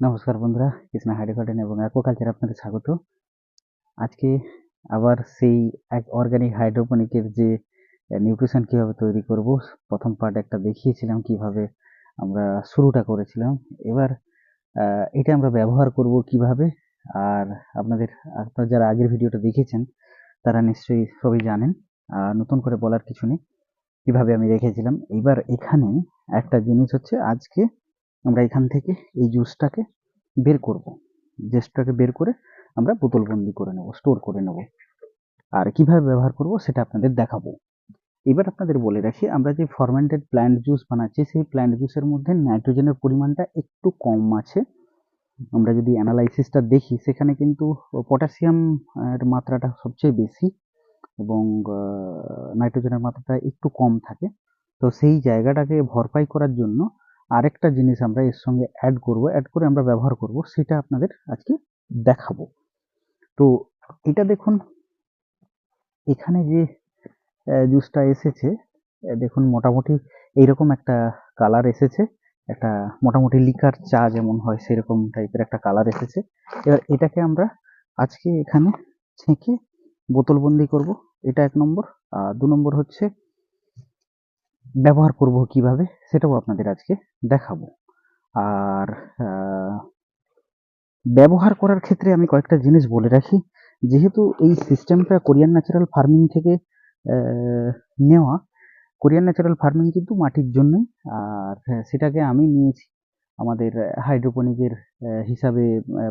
নমস্কার বন্ধুরা, কৃষ্ণা হাইডে গার্ডেন এবং অ্যাকোয়াকালচার আপনাদের স্বাগত। আজকে আবার সেই এক অর্গানিক হাইড্রোপনিকের যে নিউট্রিশন কীভাবে তৈরি করব, প্রথম পার্ট একটা দেখিয়েছিলাম কীভাবে আমরা শুরুটা করেছিলাম। এবার এটা আমরা ব্যবহার করব কীভাবে, আর আপনাদের, আপনারা যারা আগের ভিডিওটা দেখেছেন, তারা নিশ্চয়ই সবই জানেন, আর নতুন করে বলার কিছু নেই। কীভাবে আমি রেখেছিলাম, এবার এখানে একটা জিনিস হচ্ছে আজকে আমরা এখান থেকে এই জুসটাকে বের করব। জুসটাকে বের করে আমরা বোতলবন্দি করে নেব, স্টোর করে নেব। আর কীভাবে ব্যবহার করব সেটা আপনাদের দেখাবো। এবার আপনাদের বলে রাখি, আমরা যে ফরমেন্টেড প্ল্যান্ট জুস বানাচ্ছি, সেই প্ল্যান্ট জুসের মধ্যে নাইট্রোজেনের পরিমাণটা একটু কম আছে। আমরা যদি অ্যানালাইসিসটা দেখি, সেখানে কিন্তু পটাশিয়াম এর মাত্রাটা সবচেয়ে বেশি এবং নাইট্রোজেনের মাত্রাটা একটু কম থাকে। তো সেই জায়গাটাকে ভরপাই করার জন্য আরেকটা জিনিস আমরা এর সঙ্গে অ্যাড করব অ্যাড করে আমরা ব্যবহার করব, সেটা আপনাদের আজকে দেখাবো। তো এটা দেখুন, এখানে যে জুসটা এসেছে দেখুন মোটামুটি এইরকম একটা কালার এসেছে, একটা মোটামুটি লিকার চা যেমন হয় সেরকম টাইপের একটা কালার এসেছে। এবার এটাকে আমরা আজকে এখানে ছেঁকে বোতলবন্দি করব, এটা এক নম্বর। আর দু নম্বর হচ্ছে ব্যবহার করব কীভাবে সেটাও আপনাদের আজকে দেখাবো। আর ব্যবহার করার ক্ষেত্রে আমি কয়েকটা জিনিস বলে রাখি। যেহেতু এই সিস্টেমটা কোরিয়ান ন্যাচারাল ফার্মিং থেকে নেওয়া কোরিয়ান ন্যাচারাল ফার্মিং কিন্তু মাটির জন্যই। আর হ্যাঁ, সেটাকে আমি নিয়েছি। আমাদের হাইড্রোপনিকের হিসাবে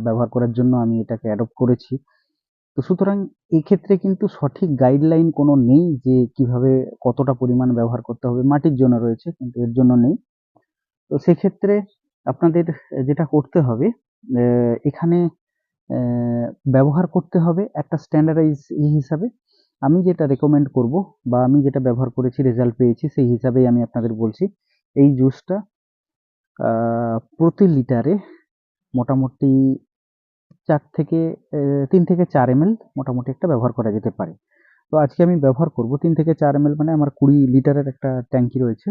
ব্যবহার করার জন্য আমি এটাকে অ্যাডপ্ট করেছি। তো সুতরাং এই ক্ষেত্রে কিন্তু সঠিক গাইডলাইন কোনো নেই যে কীভাবে কতটা পরিমাণ ব্যবহার করতে হবে। মাটির জন্য রয়েছে, কিন্তু এর জন্য নেই। তো সেক্ষেত্রে আপনাদের যেটা করতে হবে এখানে ব্যবহার করতে হবে একটা স্ট্যান্ডার্ডাইজ ই হিসাবে। আমি যেটা রেকমেন্ড করব বা আমি যেটা ব্যবহার করেছি রেজাল্ট পেয়েছি, সেই হিসাবেই আমি আপনাদের বলছি। এই জুসটা প্রতি লিটারে মোটামুটি চার থেকে তিন থেকে চার এম মোটামুটি একটা ব্যবহার করা যেতে পারে। তো আজকে আমি ব্যবহার করব তিন থেকে চার এম মানে আমার কুড়ি লিটারের একটা ট্যাঙ্কি রয়েছে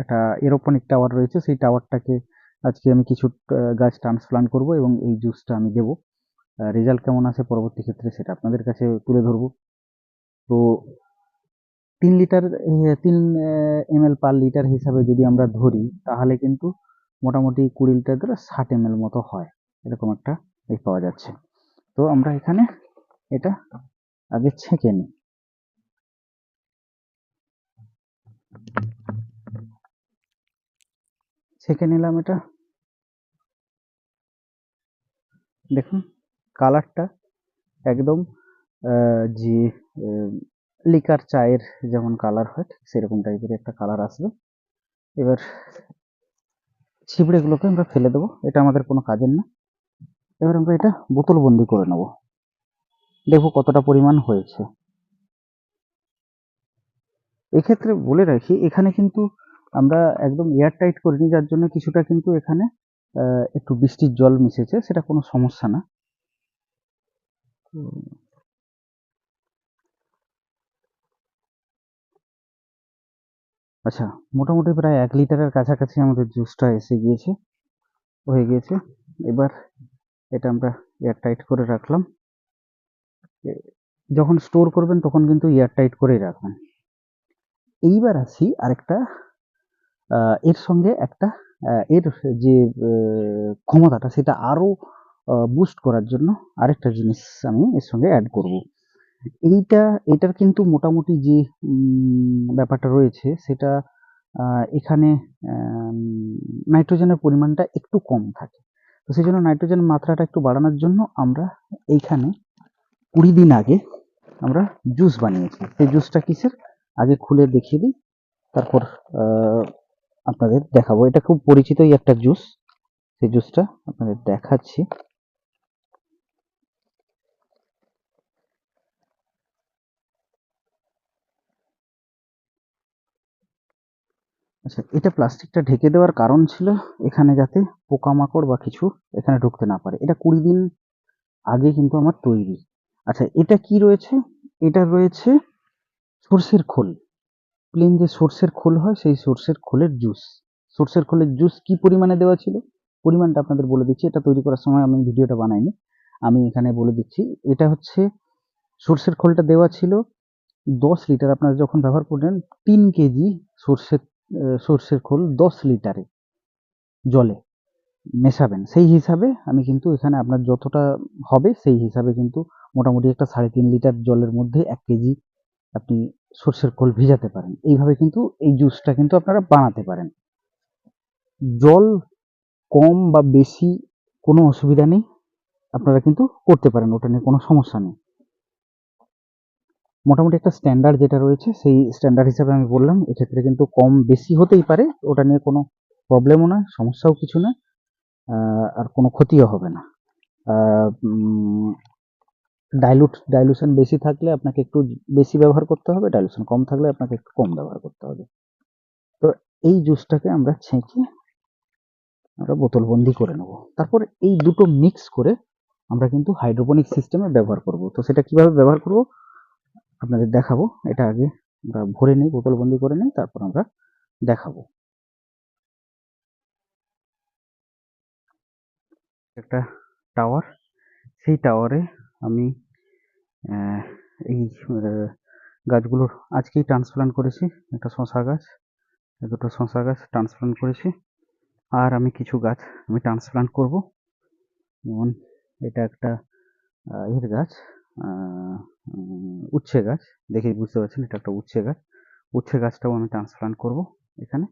একটা এরোপনিক টাওয়ার রয়েছে। সেই টাওয়ারটাকে আজকে আমি কিছু গাছ ট্রান্সপ্লান্ট করব এবং এই জুসটা আমি দেবো। রেজাল্ট কেমন আসে পরবর্তী ক্ষেত্রে সেটা আপনাদের কাছে তুলে ধরবো। তো তিন লিটার তিন এম পার লিটার হিসাবে যদি আমরা ধরি, তাহলে কিন্তু মোটামুটি কুড়ি লিটার ধরে ষাট এম মতো হয়, এরকম একটা এই পাওয়া যাচ্ছে। তো আমরা এখানে এটা আগে ছেঁকে নিই। ছেঁকে নিলাম এটা। দেখুন, কালারটা একদম যে লিকার চায়ের যেমন কালার হয়, ঠিক সেরকম টাইপের একটা কালার আসবে। এবার ছিবড়েগুলোকে আমরা ফেলে দেবো। এটা আমাদের কোনো কাজের না। এবার আমরা এটা বোতল বন্দি করে নেব। দেখব কতটা পরিমাণ হয়েছে। এক্ষেত্রে বলে রাখি, এখানে কিন্তু আমরা একদম এয়ার টাইট করিনি, যার জন্য কিছুটা কিন্তু এখানে একটু বৃষ্টির জল মিশেছে, সেটা কোনো সমস্যা না। আচ্ছা মোটামুটি প্রায় এক লিটারের কাছাকাছি আমাদের জুসটা এসে গিয়েছে, হয়ে গিয়েছে। এবার এটা আমরা এয়ার টাইট করে রাখলাম। যখন স্টোর করবেন তখন কিন্তু এয়ার টাইট করেই রাখবেন। এইবার আসি আরেকটা এর সঙ্গে একটা এর যে ক্ষমতাটা সেটা আরও বুস্ট করার জন্য আরেকটা জিনিস আমি এর সঙ্গে অ্যাড করব। এইটা, এটার কিন্তু মোটামুটি যে ব্যাপারটা রয়েছে সেটা এখানে নাইট্রোজেনের পরিমাণটা একটু কম থাকে। তো সেই জন্য নাইট্রোজেন মাত্রাটা একটু বাড়ানোর জন্য আমরা এইখানে কুড়ি দিন আগে আমরা জুস বানিয়েছি। সেই জুসটা কিসের? আগে খুলে দেখিয়ে দিই, তারপর আপনাদের দেখাবো। এটা খুব পরিচিতই একটা জুস সেই জুসটা আপনাদের দেখাচ্ছি। আচ্ছা এটা প্লাস্টিকটা ঢেকে দেওয়ার কারণ ছিল এখানে যাতে পোকামাকড় বা কিছু এখানে ঢুকতে না পারে। এটা কুড়ি দিন আগে কিন্তু আমার তৈরি। আচ্ছা এটা কি রয়েছে? এটা রয়েছে সর্ষের খোল। প্লেন যে সর্ষের খোল হয়, সেই সর্ষের খোলের জুস সর্ষের খোলের জুস কি পরিমাণে দেওয়া ছিল? পরিমাণটা আপনাদের বলে দিচ্ছি। এটা তৈরি করার সময় আমি ভিডিওটা বানাইনি। আমি এখানে বলে দিচ্ছি, এটা হচ্ছে সর্ষের খোলটা দেওয়া ছিল দশ লিটার। আপনারা যখন ব্যবহার করবেন, তিন কেজি সর্ষের সর্ষের খোল দশ লিটারে জলে মেশাবেন। সেই হিসাবে আমি কিন্তু এখানে আপনার যতটা হবে সেই হিসাবে কিন্তু মোটামুটি একটা সাড়ে তিন লিটার জলের মধ্যে এক কেজি আপনি সর্ষের খোল ভিজাতে পারেন। এইভাবে কিন্তু এই জুসটা কিন্তু আপনারা বানাতে পারেন। জল কম বা বেশি কোনো অসুবিধা নেই। আপনারা কিন্তু করতে পারেন, ওটা নিয়ে কোনো সমস্যা নেই। মোটামুটি একটা স্ট্যান্ডার্ড যেটা রয়েছে, সেই স্ট্যান্ডার্ড হিসাবে আমি বললাম। এক্ষেত্রে কিন্তু কম বেশি হতেই পারে, ওটা নিয়ে কোনো প্রবলেমও না সমস্যাও কিছু না আর কোনো ক্ষতিও হবে না। ডাইলুট ডাইলুশন বেশি থাকলে আপনাকে একটু বেশি ব্যবহার করতে হবে ডাইলুশন কম থাকলে আপনাকে একটু কম ব্যবহার করতে হবে। তো এই জুসটাকে আমরা ছেঁকে আমরা বোতলবন্দি করে নেব। তারপর এই দুটো মিক্স করে আমরা কিন্তু হাইড্রোপনিক সিস্টেমে ব্যবহার করব। তো সেটা কীভাবে ব্যবহার করব? আপনাদের দেখাবো। এটা আগে আমরা ভরে নিই বোতলবন্দি করে নিই, তারপর আমরা দেখাবো। একটা টাওয়ার, সেই টাওয়ারে আমি এই গাছগুলোর আজকেই ট্রান্সপ্লান্ট করেছি। একটা শশা গাছ, দুটো শশা গাছ ট্রান্সপ্লান্ট করেছি। আর আমি কিছু গাছ আমি ট্রান্সপ্লান্ট করব। যেমন এটা একটা এর গাছ। উচ্ছে গাছ। দেখেই বুঝতে পারছেন, এটা একটা উচ্ছে গাছ। উচ্ছে গাছটাও আমি ট্রান্সপ্লান্ট করব এখানে।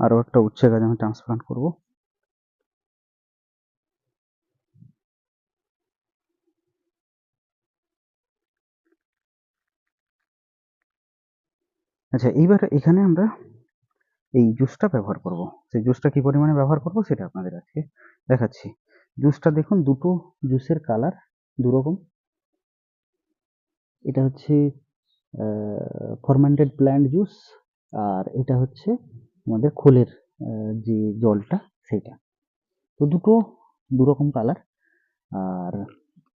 আরও একটা উচ্ছে গাছ আমি ট্রান্সপ্লান্ট করব। আচ্ছা এইবার এখানে আমরা এই জুসটা ব্যবহার করব। সেই জুসটা কি পরিমাণে ব্যবহার করব সেটা আপনাদের আজকে দেখাচ্ছি। জুসটা দেখুন, দুটো জুসের কালার দুরকম। এটা হচ্ছে ফরমেন্টেড প্ল্যান্ট জুস আর এটা হচ্ছে আমাদের খোলের যে জলটা, সেটা। তো দুটো দুরকম কালার আর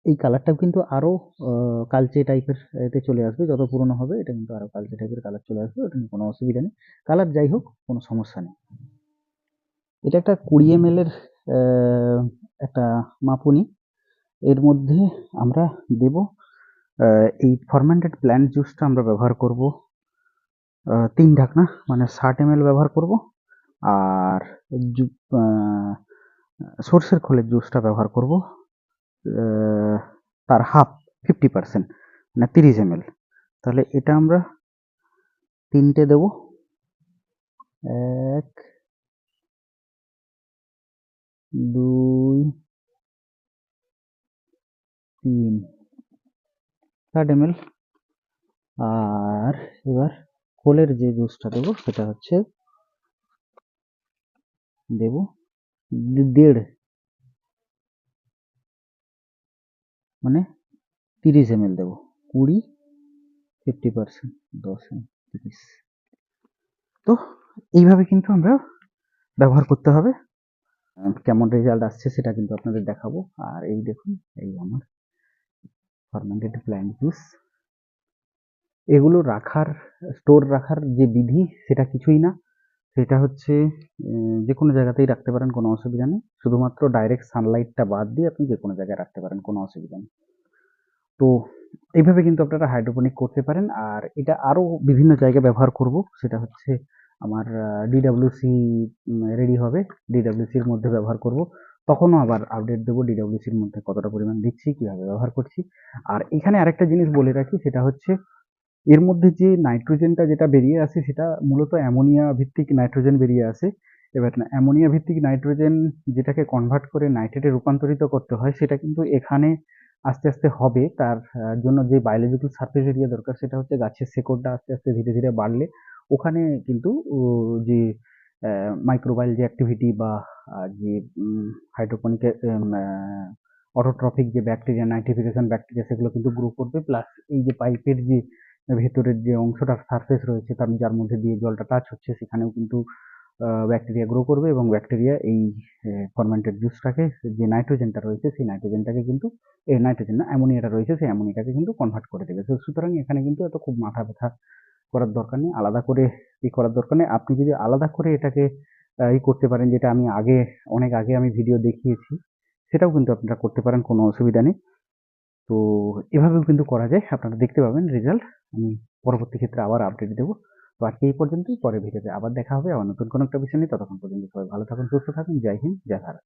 এই কালারটাও কিন্তু আরও কালচে টাইপের এতে চলে আসবে। যত পুরনো হবে, এটা কিন্তু আরও কালচে টাইপের কালার চলে আসবে, ওটা নিয়ে কোনো অসুবিধা নেই। কালার যাই হোক, কোনো সমস্যা নেই। এটা একটা কুড়ি এম এর একটা মাপুনি। এর মধ্যে আমরা দেব এই ফরমেন্টেড প্ল্যান্ট জুসটা আমরা ব্যবহার করব তিন ঢাকনা মানে ষাট এম ব্যবহার করব, আর সর্ষের খোলের জুসটা ব্যবহার করব তার হাফ ফিফটি পার্সেন্ট মানে তিরিশ এম তাহলে এটা আমরা তিনটে দেব, এক, দুই তিন ষাট এম আর এবার কোলের যে জুসটা দেবো, সেটা হচ্ছে দেব দেড়। মানে তিরিশ এম দেবো। কুড়ি ফিফটি পার্সেন্ট দশ এম তিরিশ। তো এইভাবে কিন্তু আমরা ব্যবহার করতে হবে। কেমন রেজাল্ট আসছে সেটা কিন্তু আপনাদের দেখাবো। আর এই দেখুন, এই আমার ফার্মেন্টেড প্ল্যান্ট জুস এগুলো রাখার স্টোর রাখার যে বিধি, সেটা কিছুই না। সেটা হচ্ছে যে কোনো জায়গাতেই রাখতে পারেন, কোনো অসুবিধা নেই। শুধুমাত্র ডাইরেক্ট সানলাইটটা বাদ দিয়ে আপনি যে কোনো জায়গায় রাখতে পারেন, কোনো অসুবিধা নেই। তো, এইভাবে কিন্তু আপনারা হাইড্রোপনিক করতে পারেন। আর এটা আরও বিভিন্ন জায়গায় ব্যবহার করব। সেটা হচ্ছে আমার ডিডাব্লিউসি রেডি হবে। ডিডাব্লিউসির মধ্যে ব্যবহার করব। তখনও আবার আপডেট দেবো ডিডাব্লিউসির মধ্যে কতটা পরিমাণ দিচ্ছি, কীভাবে ব্যবহার করছি। আর এখানে আরেকটা জিনিস বলে রাখি, সেটা হচ্ছে এর মধ্যে যে নাইট্রোজেনটা যেটা বেরিয়ে আসে, সেটা মূলত অ্যামোনিয়া ভিত্তিক নাইট্রোজেন বেরিয়ে আসে। এবার অ্যামোনিয়া ভিত্তিক নাইট্রোজেন যেটাকে কনভার্ট করে নাইট্রেটে রূপান্তরিত করতে হয়, সেটা কিন্তু এখানে আস্তে আস্তে হবে। তার জন্য যে বায়োলজিক্যাল সারফেস এরিয়া দরকার, সেটা হচ্ছে গাছের শেকড়টা আস্তে আস্তে ধীরে ধীরে বাড়লে ওখানে কিন্তু যে মাইক্রোবায়াল যে অ্যাক্টিভিটি বা যে হাইড্রোপনিকের অটোট্রফিক যে ব্যাকটেরিয়া নাইট্রিফিকেশন ব্যাকটেরিয়া সেগুলো কিন্তু গ্রো করবে। প্লাস এই যে পাইপের যে ভেতরের যে অংশটা সারফেস রয়েছে, তার, যার মধ্যে দিয়ে জলটা টাচ হচ্ছে, সেখানেও কিন্তু ব্যাকটেরিয়া গ্রো করবে এবং ব্যাকটেরিয়া এই ফরমেন্টেড জুসটাকে যে নাইট্রোজেনটা রয়েছে, সেই নাইট্রোজেনটাকে কিন্তু এই নাইট্রোজেন না, অ্যামোনিয়াটা রয়েছে, সেই অ্যামোনিয়াটাকে কিন্তু কনভার্ট করে দেবে। সুতরাং এখানে কিন্তু এত খুব মাথা ব্যথা করার দরকার নেই, আলাদা করে ই করার দরকার নেই। আপনি যদি আলাদা করে এটাকে ই করতে পারেন, যেটা আমি আগে, অনেক আগে আমি ভিডিও দেখিয়েছি, সেটাও কিন্তু আপনারা করতে পারেন, কোনো অসুবিধা নেই। তো এভাবেও কিন্তু করা যায়, আপনারা দেখতে পাবেন রেজাল্ট আমি পরবর্তী ক্ষেত্রে আবার আপডেট দেবো। তো আজকে এই পর্যন্তই পরে ভিডিওতে আবার দেখা হবে, আবার নতুন কোনো একটা বিষয় নিয়ে। ততক্ষণ পর্যন্ত সবাই ভালো থাকুন, সুস্থ থাকুন, জয় হিন্দ, জয় ভারত।